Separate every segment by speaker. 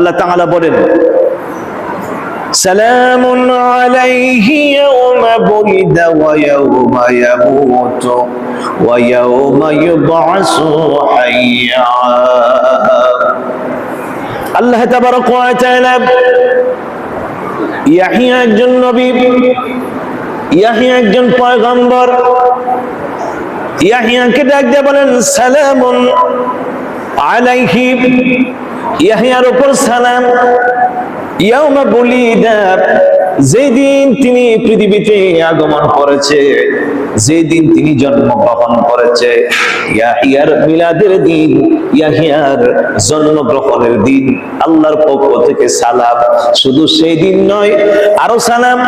Speaker 1: আল্লাহ তাআলা বলেন سلام عليه يوم ولد ويوم يموت ويوم يبعث حيا আল্লাহ তাবারক ওয়া তাআলা ইয়াহিয়া একজন নবী ইয়াহিয়া একজন পয়গম্বর ইয়াহিয়াকে ডাক দিয়ে বলেন সালামুন আলাইহি ইয়াহিয়ার উপর সালাম ইয়াউমা বুলিদা যেদিন তিনি পৃথিবীতে আগমন করেছে। যেদিন তিনি জন্মগ্রহণ করেছে, ইয়াহিয়ার মিলাদের দিন, ইয়াহিয়ার জন্মগ্রহণের দিন, আল্লাহর পক্ষ থেকে সালাম। শুধু সেই দিন নয়, আরও সালাম।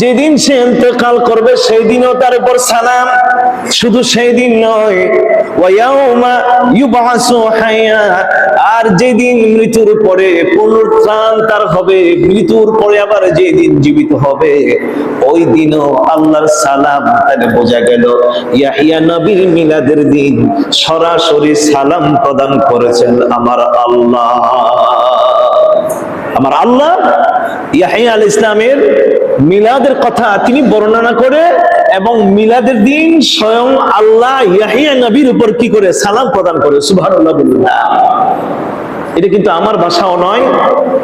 Speaker 1: যেদিন সে ইন্তেকাল করবে, সেই দিনও তার উপর সালাম। শুধু সেই দিন নয় আর যেদিন মৃত্যুর পরে পুনরুত্থান তার হবে, মৃত্যুর পরে আবার যেদিন জীবিত হবে, ওই দিনও আল্লাহর সালাম তাহলে বোঝা গেল। ইয়াহিয়া নবীর মিলাদের দিন সরাসরি সালাম প্রদান করেছেন আমার আল্লাহ। আমার আল্লাহ ইয়াহিয়া আল ইসলামের মিলাদের কথা তিনি বর্ণনা করে এবং মিলাদের দিন স্বয়ং আল্লাহ ইয়াহিয়া নবীর উপর কি করে সালাম প্রদান করে বলুন। এটা কিন্তু আমার ভাষাও নয়,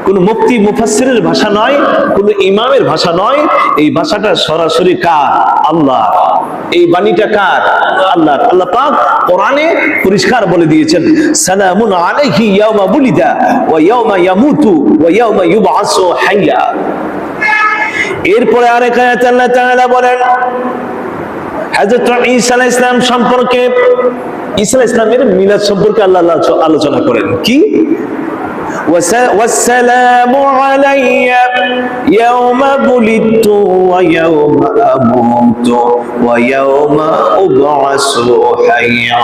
Speaker 1: কোন মুক্তি মুফাসসিরের ভাষা নয়, কোন ইমামের ভাষা নয়। এই ভাষাটা সরাসরি কার? আল্লাহ। এই বাণীটা কার? আল্লাহ। আল্লাহ পাক কোরআনে পরিষ্কার বলে দিয়েছেন, সালামুন আলাইহি ইয়াউমা বুলিদা ওয়া ইয়াউমা ইয়ামুতু ওয়া ইয়াউমা ইউবআসু হাইয়া। এরপরে আরেক আয়াত আল্লাহ তাআলা বলেন, হযরত ঈসা আলাইহিস সালাম সম্পর্কে, ঈসা আলাইহিস সালামের মিলাদ সম্পর্কে আল্লাহ আলোচনা করেন। কি? والسلام علي يوم ولدت ويوم أموت ويوم أبعث حيا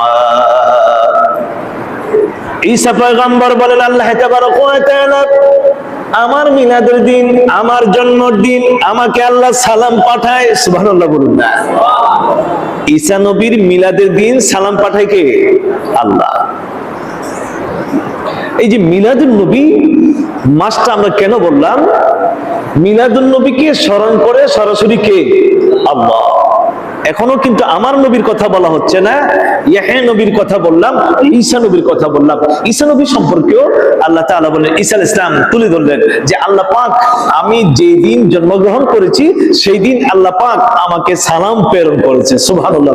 Speaker 1: ঈসা পয়গম্বর বলেন আল্লাহ তাবারক ওয়া তাআলা আমার মিলাদের দিন আমার জন্মের দিন আমাকে আল্লাহ সালাম পাঠায় সুবহানাল্লাহ বলুন না ঈসা নবীর মিলাদের দিন সালাম পাঠায় কে আল্লাহ এই যে মিলাদুন নবী মাসটা আমরা কেন বললাম? মিলাদুন নবীকে স্মরণ করে সরাসরি কে? আল্লাহ। এখনও কিন্তু আমার নবীর কথা বলা হচ্ছে না ইয়াহে নবীর কথা বললাম, ঈসা নবীর কথা বললাম। ঈসা নবী সম্পর্কেও আল্লাহ তাআলা বললেন ঈসা আলাইহিস সালাম তুলে ধরলেন যে আল্লাহ পাক, আমি যেই দিন জন্মগ্রহণ করেছি, সেই দিন আল্লাহ পাক আমাকে সালাম প্রেরণ করেছে, সুবহানাল্লাহ।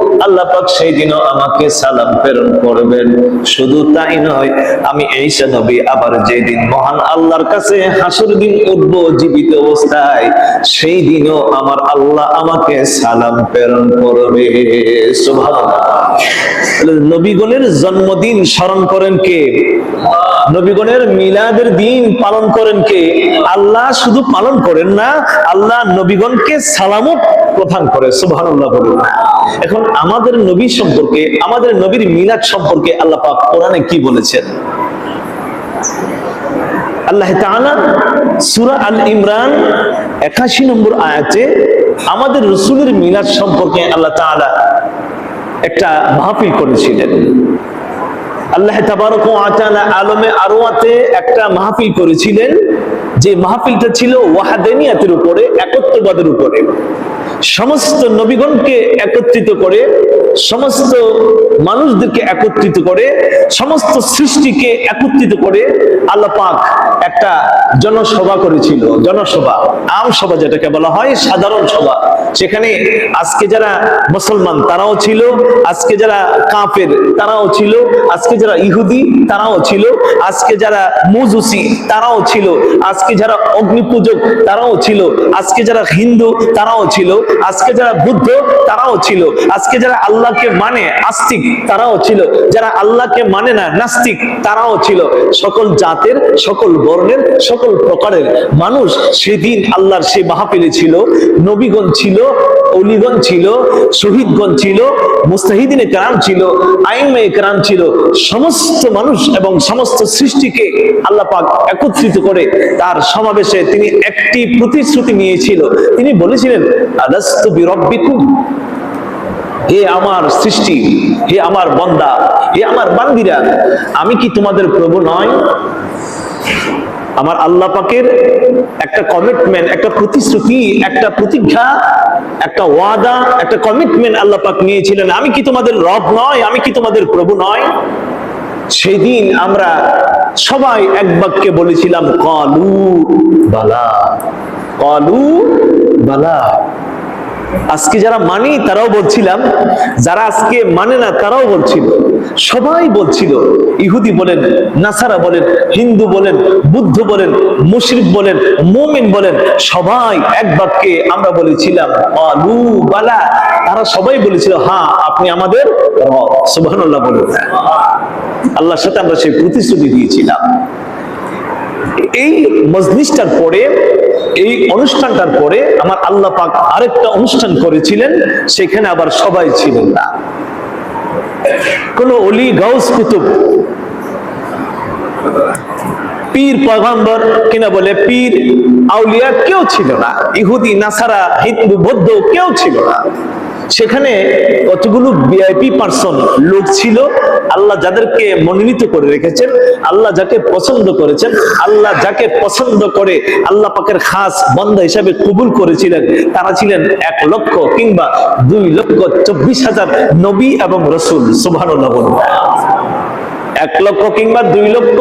Speaker 1: আল্লাহ পাক সেই দিনও আমাকে সালাম প্রেরণ করবেন। শুধু তাই নয়, আমি ঈসা নবী আবার যেদিন মহান আল্লাহর কাছে হাসর দিন উঠব জীবিত অবস্থায়, সেই দিনও আমার আল্লাহ আমাকে সালাম প্রেরণ করবে। নবীগণের জন্মদিন স্মরণ করেন কে? নবীগণের মিলাদের দিন পালন করেন কে? আল্লাহ শুধু পালন করেন না, আল্লাহ নবীগণকে সালামও প্রদান করে বলুন। এখন আমাদের নবী সম্পর্কে, আমাদের নবীর মিলাদ সম্পর্কে আল্লাহ পাক কোরআনে কি বলেছেন? আল্লাহ আল ইমরান 81 নম্বর আয়াতে আমাদের রসূলের মিলাদ সম্পর্কে আল্লাহ একটা মাহফিল করেছিলেন। আল্লাহ তাবারক আলমে আরওয়াতে একটা মাহফিল করেছিলেন, যে মাহফিলটা ছিল ওয়াহাদানিয়াতের উপরে, একত্ববাদের উপরে। সমস্ত নবীগণকে একত্রিত করে সমস্ত মানুষদেরকে একত্রিত করে, সমস্ত সৃষ্টিকে একত্রিত করে আল্লাহ পাক একটা জনসভা করেছিল, জনসভা, আম সভা যেটাকে বলা হয়, সাধারণ সভা। সেখানে আজকে যারা মুসলমান, তারাও ছিল। আজকে যারা কাফের, তারাও ছিল। আজকে যারা ইহুদি, তারাও ছিল। আজকে যারা মুজুসি, তারাও ছিল। আজকে যারা অগ্নি পূজক তারাও ছিল। আজকে যারা হিন্দু, তারাও ছিল। আজকে যারা বুদ্ধ, তারাও ছিল। আজকে যারা আল্লাহ আল্লাহকে মানে আস্তিক তারাও ছিল। যারা আল্লাহকে মানে না, নাস্তিক তারাও ছিল। সকল জাতের, সকল বর্ণের, সকল প্রকারের মানুষ সেদিন আল্লাহর সে মাহফিলে ছিল। নবীগণ ছিল, অলিগণ ছিল, শহীদগণ ছিল, মুস্তাহিদিনে কারাম ছিল আইনমে কারাম ছিল। সমস্ত মানুষ এবং সমস্ত সৃষ্টিকে আল্লাহ পাক একত্রিত করে তার সমাবেশে তিনি একটি প্রতিশ্রুতি নিয়েছিল। তিনি বলেছিলেন, আলাস্তু বিরব্বিকুম? হে আমার সৃষ্টি, হে আমার বন্দা, হে আমার বান্দিরা, আমি কি তোমাদের প্রভু নয় আমার আল্লাহ পাকের একটা কমিটমেন্ট একটা প্রতিশ্রুতি, একটা প্রতিজ্ঞা, একটা ওয়াদা, একটা কমিটমেন্ট আল্লাহ পাক নিয়েছিলেন। আমি কি তোমাদের রব নয় আমি কি তোমাদের প্রভু নয় সেদিন আমরা সবাই এক বাক্যে বলেছিলাম, কলু বালা। কলু বালা। আজকে যারা মানি, তারাও বলছিলাম। যারা আজকে মানে না, তারাও বলছিল। সবাই বলছিল, ইহুদি বলেন, নাসারা বলেন, হিন্দু বলেন, বুদ্ধ বলেন, মুশরিক বলেন, মুমিন বলেন, সবাই এক বাক্যে আমরা বলেছিলাম আলু বালা। তারা সবাই বলেছিল হ্যাঁ আপনি আমাদের রব। সুবহানাল্লাহ বলুন। আল্লাহর সাথে আমরা সেই প্রতিশ্রুতি দিয়েছিলাম। এই মজলিসটার পরে এই অনুষ্ঠানটার পরে আমার আল্লাহ পাক আরেকটা অনুষ্ঠান করেছিলেন, সেখানে আবার সবাই ছিলেন না। কোন অলি, গাউস কুতুব, পীর পয়গম্বর কিনা বলে পীর আউলিয়া কেউ ছিল না, ইহুদি, নাসারা, হিন্দু, বৌদ্ধ কেউ ছিল না। সেখানে কতগুলো ভিআইপি পার্সন লোক ছিল, আল্লাহ যাদেরকে মনোনীত করে রেখেছেন, আল্লাহ যাকে পছন্দ করেছেন, আল্লাহ যাকে পছন্দ করে আল্লাহ পাকের খাস বন্ধা হিসাবে কবুল করেছিলেন, তারা ছিলেন এক লক্ষ কিংবা দুই লক্ষ চব্বিশ হাজার নবী এবং রসুল সুভান এক লক্ষ কিংবা দুই লক্ষ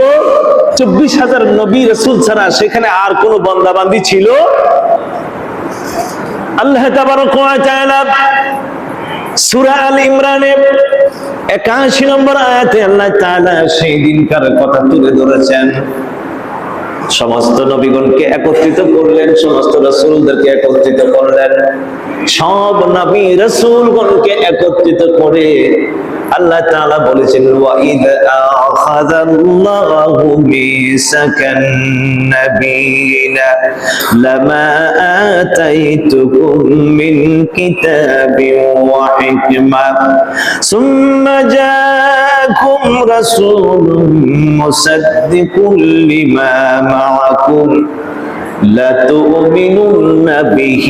Speaker 1: চব্বিশ হাজার নবী, রসুল ছাড়া সেখানে আর কোন বন্দাবান্দি ছিল? আল্লাহ তাবারক ওয়া তাআলা সূরা আল ইমরানে 81 নম্বর আয়াতে আল্লাহ সেই দিনকার কথা তুলে ধরেছেন। সমস্ত নবীগণকে একত্রিত করলেন, সমস্ত রাসূলদেরকে একত্রিত করলেন। সব নবী রাসূলগণকে একত্রিত করে আল্লাহ তাআলা বলেছেন ওয়া ইদ আখাযাল্লাহু মিসাকান নাবিয়িনা লামা আতাইতুকুম মিন কিতাবিন ওয়া হিকমা সুম্মা জাআকুম রাসূলুম মুসাদ্দিকুন লিমা মা'akum لتؤمنن به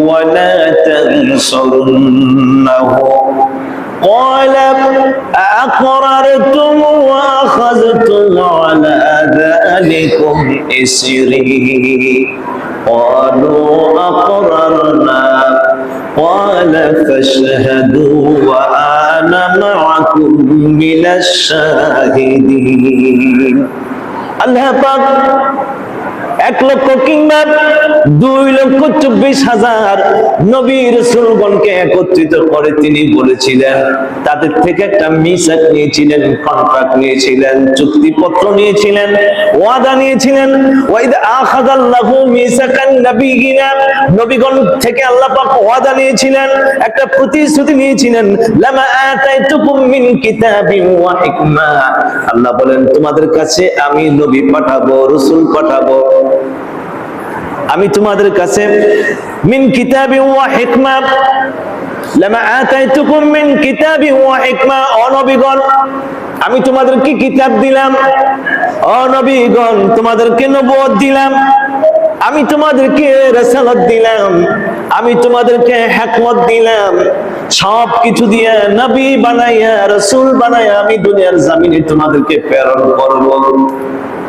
Speaker 1: ولا تنصرنه قال أقررتم وأخذتم على ذلكم إسري. قالوا أقررنا. قال فاشهدوا وأنا معكم من الشاهدين. الله এক লক্ষ কিংবা দুই লক্ষ চব্বিশ হাজার নবী রসুলগণকে একত্রিত করে তিনি বলেছিলেন, তাদের থেকে একটা মিসাক নিয়েছিলেন কন্ট্রাক্ট নিয়েছিলেন, চুক্তিপত্র নিয়েছিলেন, ওয়াদা নিয়েছিলেন। আল্লাহ বলেন, তোমাদের কাছে আমি নবী পাঠাবো, রাসূল পাঠাবো আমি তোমাদের কাছে মিন কিতাবি ওয়া হিকমা, লামা আতাইতুকুম মিন কিতাবি ওয়া হিকমা অনবীগণ আমি তোমাদেরকে কিতাব দিলাম? অনবীগণ তোমাদেরকে নবুয়ত দিলাম। আমি তোমাদেরকে রেসালত দিলাম। আমি তোমাদেরকে হিকমত দিলাম। সব কিছু দিয়ে নবী বানাইয়া, রাসূল বানাইয়া আমি দুনিয়ার জমিনে তোমাদেরকে প্রেরণ করব।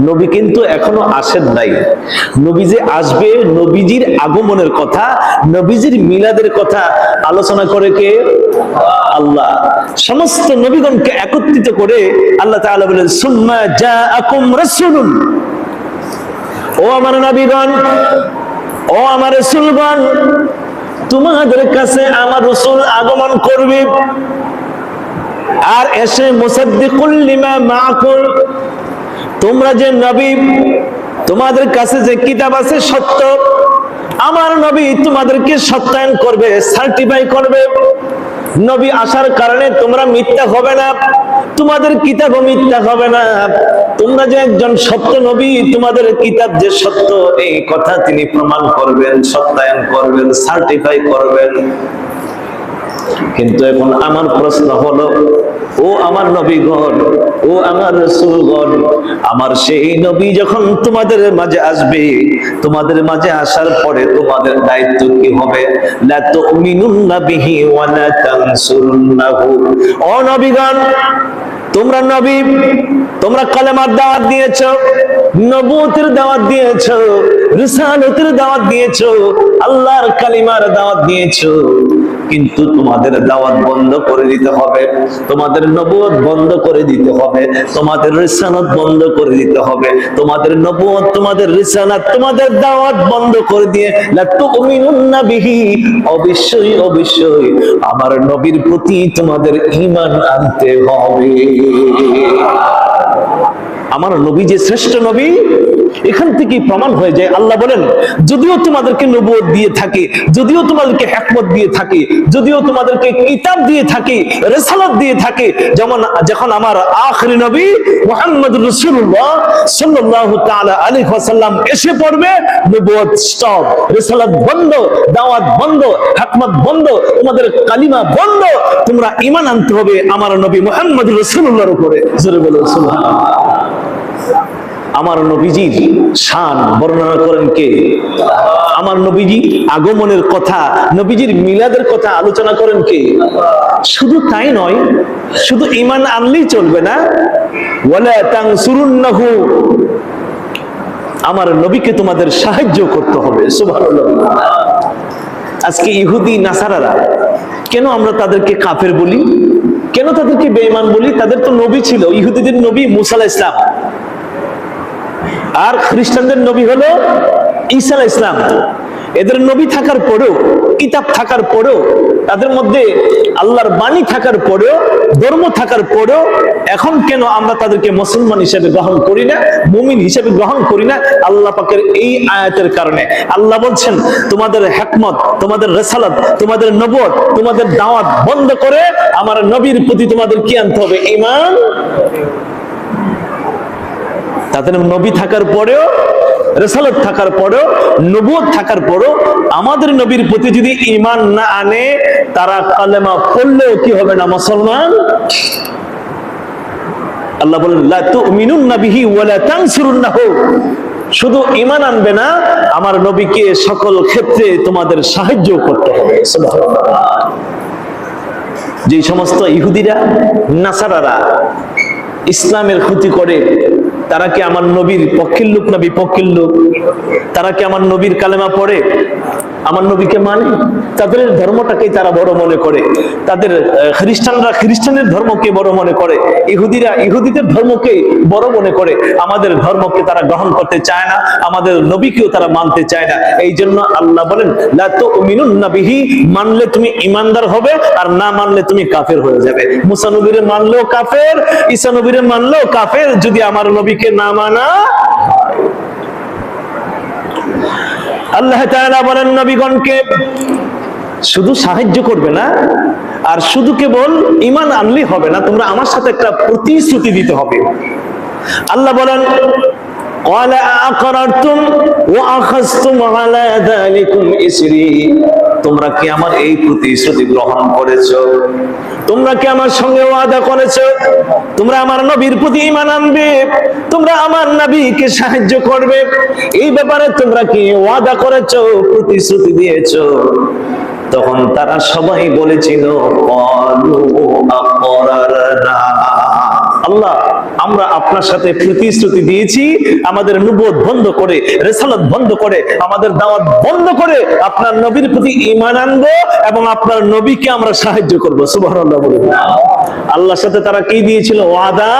Speaker 1: নবী কিন্তু এখনও আসেন নাই। নবী যে আসবে, নবীজির আগমনের কথা, নবীজির মিলাদের কথা আলোচনা করে কে? আল্লাহ। সমস্ত নবীগণকে একত্রিত করে আল্লাহ তাআলা বলেন, সুম্মা জাআকুম রাসূলুন। ও আমার নবীগণ, ও আমার রাসূলগণ, তোমাদের কাছে আমার রসুল আগমন করবে। আর এসে মুসাদ্দিকুল লিমা মাকুল তোমরা যে নবী, তোমাদের কাছে যে কিতাব আছে সত্য, আমার নবী তোমাদেরকে সত্যায়ন করবে সার্টিফাই করবে। নবী আসার কারণে তোমরা মিথ্যা হবে না, তোমাদের কিতাবও মিথ্যা হবে না। তোমরা যে একজন সত্য নবী, তোমাদের কিতাব যে সত্য, এই কথা তিনি প্রমাণ করবেন, সত্যায়ন করবেন সার্টিফাই করবেন। কিন্তু এখন আমার প্রশ্ন হলো ও আমার নবীগণ, ও আমার রসুলগণ, আমার সেই নবী যখন তোমাদের মাঝে আসবে, তোমাদের মাঝে আসার পরে তোমাদের দায়িত্ব কি হবে? লা তুমিনুন্না বিহি ওয়া লা তানসুরুন্নাহু। ও নবীগণ, তোমরা নবী, তোমরা কালেমার দাওয়াত দিয়েছ নবুতের দাওয়াত দিয়েছ, রিসালতের দাওয়াত দিয়েছ, আল্লাহর কালিমার দাওয়াত দিয়েছ। কিন্তু তোমাদের দাওয়াত বন্ধ করে দিতে হবে, তোমাদের নবুয়ত বন্ধ করে দিতে হবে, তোমাদের রিসালাত বন্ধ করে দিতে হবে, তোমাদের নবুয়ত তোমাদের রিসালাত, তোমাদের দাওয়াত বন্ধ করে দিয়ে লা তুমিনুন্না বিহি। অবশ্যই অবশ্যই আমার নবীর প্রতি তোমাদের ঈমান আনতে হবে। আমার নবী যে শ্রেষ্ঠ নবী এখান থেকে প্রমাণ হয়ে যায়। আল্লাহ বলেন, যদিও তোমাদেরকে নবুয়ত দিয়ে থাকে, যদিও তোমাদেরকে হেকমত দিয়ে থাকে, যদিও তোমাদেরকে কিতাব দিয়ে থাকে, রেসালত দিয়ে থাকে, যেমন যখন আমার আখরি নবী মোহাম্মদ রসুল্লাহ সাল্লাল্লাহু তাআলা আলাইহি ওয়াসাল্লাম এসে পড়বে, নবুয়ত স্টপ, রেসালত বন্ধ, দাওয়াত বন্ধ, হেকমত বন্ধ, তোমাদের কালিমা বন্ধ, তোমরা ঈমান আনতে হবে আমার নবী মোহাম্মদ রসুল্লাহর উপরে। জোরে বলো সুবহানাল্লাহ। আমার নবীজির শান বর্ণনা করেন কে? আমার নবীজি আগমনের কথা, নবীজির মিলাদের কথা আলোচনা করেন কে? শুধু তাই নয়, শুধু ইমান আনলেই চলবে না। তানসুরুন্নাহু, আমার নবীকে তোমাদের সাহায্য করতে হবে আজকে ইহুদি, নাসারারা, কেন আমরা তাদেরকে কাফের বলি? কেন তাদেরকে বেঈমান বলি? তাদের তো নবী ছিল, ইহুদিদের নবী মুসা ইসলাম আর খ্রিস্টানদের নবী হলো ঈসা ইসলাম এদের নবী থাকার পরেও, কিতাব থাকার পরেও, তাদের মধ্যে আল্লাহর বাণী থাকার পরেও, ধর্ম থাকার পরেও, এখন কেন আমরা তাদেরকে মুসলমান হিসেবে গ্রহণ করি না, মুমিন হিসেবে গ্রহণ করি না? আল্লাহ পাকের এই আয়াতের কারণে। আল্লাহ বলছেন, তোমাদের হেকমত, তোমাদের রেসালত, তোমাদের নবত তোমাদের দাওয়াত বন্ধ করে আমার নবীর প্রতি তোমাদের কি আনতে হবে? ইমান তাদের নবী থাকার পরেও, রেসালত থাকার পরেও, নবুয়ত থাকার পরেও আমাদের নবীর প্রতি যদি ইমান না আনে, তারা কালেমা পড়লেও কি হবে না, মুসলমান? আল্লাহ বলেন শুধু ইমান আনবে না, আমার নবীকে সকল ক্ষেত্রে তোমাদের সাহায্য করতে হবে। যে সমস্ত ইহুদিরা, নাসারারা ইসলামের ক্ষতি করে তারা কি আমার নবীর পক্ষের লোক না বিপক্ষের লোক? তারা কি আমার নবীর কালেমা পড়ে? আমার নবীকে মানে? তাদের ধর্মটাকেই তারা বড় মনে করে। তাদের খ্রিস্টানরা খ্রিস্টানের ধর্মকে বড় মনে করে। ইহুদিরা ইহুদিদের ধর্মকে বড় মনে করে। আমাদের ধর্মকে তারা গ্রহণ করতে চায় না। আমাদের নবীকেও তারা মানতে চায় না। এই জন্য আল্লাহ বলেন বিহি, মানলে তুমি ইমানদার হবে আর না মানলে তুমি কাফের হয়ে যাবে। মুসা নবীরে মানলেও কাফের, ঈসা নবীরে মানলেও কাফের। যদি আমার নবীকে না মানা আল্লাহ তাআলা বলেন, নবীগণকে শুধু সাহায্য করবে না, আর শুধু কেবল ইমান আনলেই হবে না, তোমরা আমার সাথে একটা প্রতিশ্রুতি দিতে হবে। আল্লাহ বলেন তোমরা কি আমার এই প্রতিশ্রুতি গ্রহণ করেছ? তোমরা কি আমার সঙ্গে ওয়াদা করেছ? তোমরা আমার নবীর প্রতি ইমান আনবে? তোমরা আমার নবীকে সাহায্য করবে? এই ব্যাপারে তোমরা কি ওয়াদা করেছ, প্রতিশ্রুতি দিয়েছ? তখন তারা সবাই বলেছিল আল্লাহ আমরা আপনার সাথে প্রতিশ্রুতি দিয়েছি আমাদের নুবোধ বন্ধ করে রেসালত বন্ধ করে আমাদের দাওয়াত বন্ধ করে আপনার নবীর প্রতি ইমান আনব এবং আপনার নবীকে আমরা সাহায্য করব। সুবাহ আল্লাহর সাথে তারা কি দিয়েছিল? ওয়াদা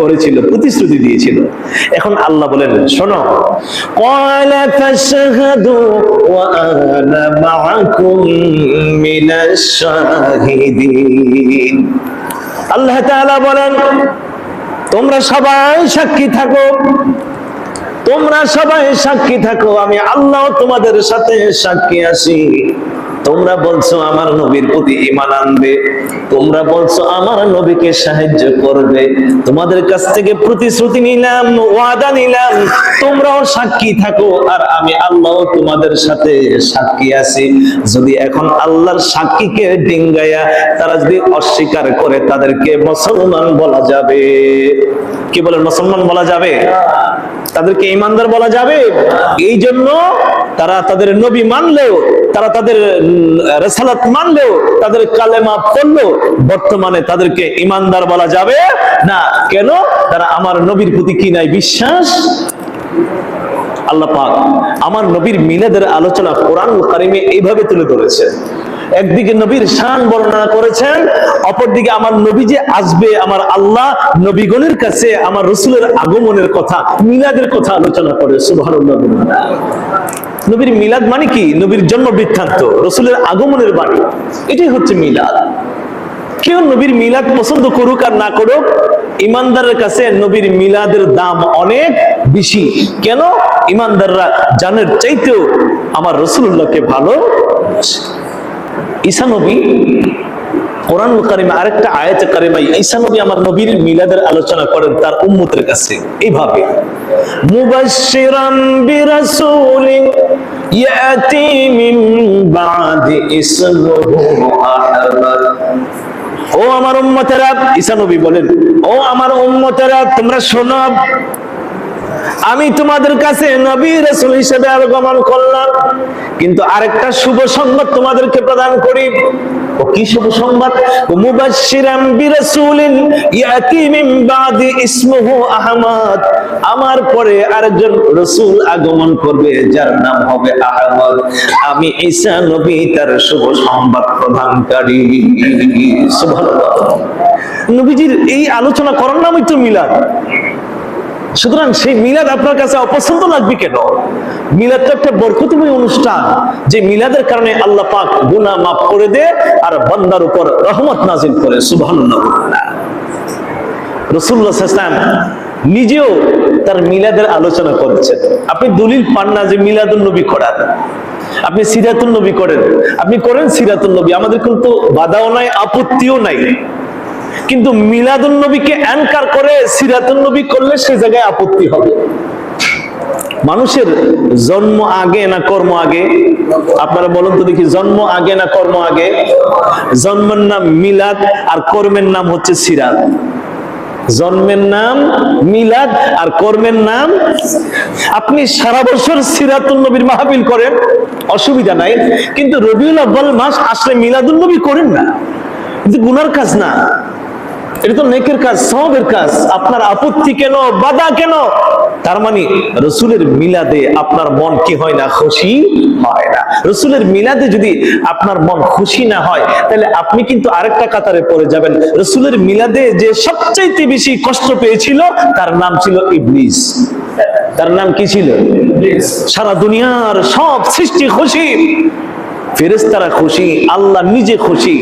Speaker 1: করেছিল প্রতিশ্রুতি দিয়েছিল। এখন আল্লাহ বলেন শোনো। আল্লাহ বলেন তোমরা সবাই সাক্ষী থাকো। তোমরা সবাই সাক্ষী থাকো। আমি আল্লাহ তোমাদের সাথে সাক্ষী আছি। তোমরা বলছো আমার নবীর প্রতি ইমান আনবে, তোমরা বলছো আমার নবীকে সাহায্য করবে, তোমাদের কাছ থেকে প্রতিশ্রুতি নিলাম, ওয়াদা নিলাম, তোমরাও সাক্ষী থাকো আর আমি আল্লাহ তোমাদের সাথে সাক্ষী আছি। যদি এখন আল্লাহর সাক্ষীকে ডিঙ্গায়া তারা যদি অস্বীকার করে, তাদেরকে মুসলমান বলা যাবে। কি বলে মুসলমান বলা যাবে? তাদেরকে ইমানদার বলা যাবে। এই জন্য তারা তাদের নবী মানলেও, তারা তাদের রেসালাত মানলেও, তাদের কালেমা পড়ল বর্তমানে তাদেরকে ইমানদার বলা যাবে না। কেন? তারা আমার নবীর প্রতি কি নাই বিশ্বাস? আল্লাহ পাক আমার নবীর মিলাদের আলোচনা কোরআন কারিমে এইভাবে তুলে ধরেছে একদিকে নবীর শান বর্ণনা করেছেন, অপরদিকে আমার নবী যে আসবে, আমার আল্লাহ নবীগণের কাছে, আমার রসুলের আগমনের কথা, মিলাদের কথা আলোচনা করে। সুবহানাল্লাহ নবীর মিলাদ মানে কি? নবীর জন্ম বৃত্তান্ত, রসুলের আগমনের বাণী। এটাই হচ্ছে মিলাদ। কেউ নবীর মিলাদ পছন্দ করুক আর না করুক, ইমানদারের কাছে নবীর মিলাদের দাম অনেক বেশি। কেন? ইমানদাররা জানের চাইতেও আমার রসুল্লাহকে ভালো ঈসা নবী কোরআন কারিমে আরেকটা আয়াতে কারিমাই ঈসা নবী আমার নবীর মিলাদের আলোচনা করেন তার উম্মতের কাছে। এইভাবে ও আমার উম্মতেরা, ঈসা নবী বলেন, ও আমার উম্মতেরা, তোমরা শোনো আমি তোমাদের কাছে নবী রাসূল হিসেবে আগমন করলাম। কিন্তু আরেকটা শুভ সংবাদ তোমাদেরকে প্রদান করি। ও কি শুভ সংবাদ? বাদি ইসমুহু আহমদ। আমার পরে আরেকজন রাসূল আগমন করবে, যার নাম হবে আহমদ। আমি ঈসা নবী তার শুভ সংবাদ প্রদানকারী। সুবহানাল্লাহ। নবীজির এই আলোচনা করার নামই তো মিলাদ। সুতরাং সেই মিলাদ আপনার কাছে অপছন্দ লাগবে কেন? মিলাদটা একটা বরকতময় অনুষ্ঠান। যে মিলাদের কারণে আল্লাহ পাক গুনাহ মাফ করে দে আর বান্দার উপর রহমত নাজিল করে, সুবহানাল্লাহ। রসুল্লাহ ইসলাম নিজেও তার মিলাদের আলোচনা করেছেন। আপনি দলিল পান না যে মিলাদুল নবী করান আপনি সিরাতুল নবী করেন। আপনি করেন সিরাতুল নবী। আমাদের কিন্তু বাধাও নাই, আপত্তিও নাই। কিন্তু মিলাদুল নবীকে অ্যানকার করে সিরাতুল নবী করলে সে জায়গায় আপত্তি হবে। মানুষের জন্ম আগে না কর্ম আগে? আপনারা বলুন তো দেখি, জন্ম আগে না কর্ম আগে? জন্মের নাম মিলাদ আর কর্মের নাম হচ্ছে সিরাত। জন্মের নাম মিলাদ আর কর্মের নাম আপনি সারা বছর সিরাতুল নবীর মাহফিল করেন, অসুবিধা নাই, কিন্তু রবিউল আব্বাল মাস আসলে মিলাদুল নবী করেন না। কিন্তু গুনার কাজ না। এটা তো নেকের কাজ সবের কাজ। আপনার আপত্তি কেন বাধা কেন? তার মানে রসুলের মিলাদে আপনার মন কি হয় না খুশি হয় না। রসুলের মিলাদে যদি আপনার মন খুশি না হয় তাহলে আপনি কিন্তু আরেকটা কাতারে পড়ে যাবেন। রসুলের মিলাদে যে সবচাইতে বেশি কষ্ট পেয়েছিল তার নাম ছিল ইবলিস। তার নাম কি ছিল? সারা দুনিয়ার সব সৃষ্টি খুশি। ফেরেস্তারা খুশি আল্লাহ নিজে খুশি।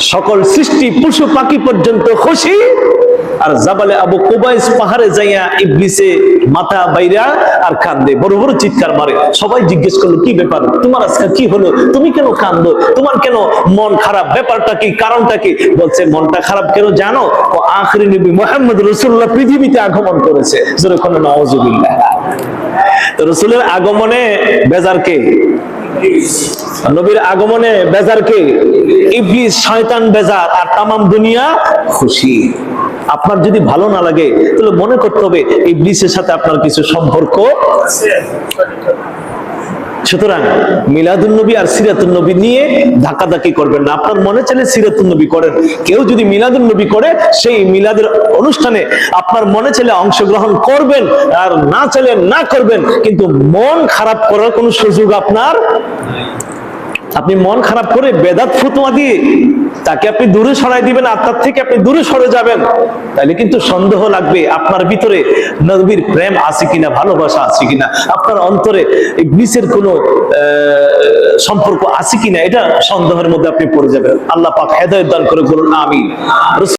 Speaker 1: সকল সৃষ্টি পশু পাখি পর্যন্ত খুশি। আর জাবালে আবু কুবাইস পাহাড়ে যাইয়া ইবলিসে মাথা বাইরা আর কান্দে। বড় বড় চিৎকার মারে। সবাই জিজ্ঞেস করল, কি ব্যাপার? তোমার আজকে কি হলো? তুমি কেন কান্দো? তোমার কেন মন খারাপ? ব্যাপারটা কি? কারণটা কি? বলছে, মনটা খারাপ কেন জানো? ও আখরি নবী মোহাম্মদ রসুল্লাহ পৃথিবীতে আগমন করেছে। যেরকম নওয়াজুবিল্লাহ রসুলের আগমনে বেজার কে? নবীর আগমনে বেজার কে ইবলিস, শয়তান, বেজার আর তামাম দুনিয়া খুশি। আপনার যদি ভালো না লাগে, তাহলে মনে করতে হবে ইবলিসের সাথে আপনার কিছু সম্পর্ক সুতরাং মিলাদুল নবী আর সিরাতুল নবী নিয়ে ধাক্কাধাক্কি করবেন না। আপনার মনে চাইলে সিরাতুল নবী করেন। কেউ যদি মিলাদুল নবী করে, সেই মিলাদের অনুষ্ঠানে আপনার মনে চাইলে অংশগ্রহণ করবেন আর না চাইলে না করবেন, কিন্তু মন খারাপ করার কোনো সুযোগ আপনার আপনি মন খারাপ করে বেদাত ফুতুয়া দিয়ে তাকে আপনি দূরে সরাই দিবেন আত্মার থেকে আপনি দূরে সরে যাবেন তাহলে কিন্তু সন্দেহ লাগবে আপনার ভিতরে নবীর প্রেম আছে কিনা, ভালোবাসা আছে কিনা, আপনার অন্তরে ইবলিসের কোনো সম্পর্ক আছে কিনা, এটা সন্দেহের মধ্যে আপনি পড়ে যাবেন। আল্লাহ পাক হেদায়ত দান করে বলুন আমি